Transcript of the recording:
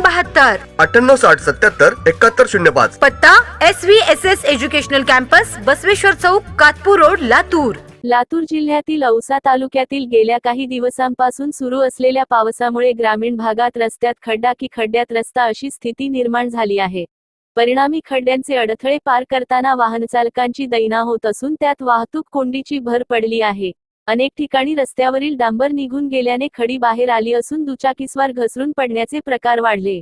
बहात्तर. अठ्ठ्याण्णव साठ सत्याहत्तर एकाहत्तर शून्य पाच पत्ता S V S S educational campus Basaveshwar Chowk Katpur road Latur. Latur जिल्ह्यातील औसा तालुक्यातील गेल्या काही दिवसांपासून सुरू असलेल्या पावसामुळे ग्रामीण भागात रस्त्यात खड्डा की खड्ड्यात रस्ता अशी स्थिती निर्माण झाली आहे. परिणामी खड्ड्यांचे अडथळे पार करताना वाहनचालकांची दैना होत असून त्यात वाहतूक कोंडीची भर पडली आहे. अनेक ठिकाणी रस्त्यावरील डांबर निघून गेल्याने खडी बाहेर आली असून दुचाकीस्वार घसरून पडण्याचे प्रकार वाढले.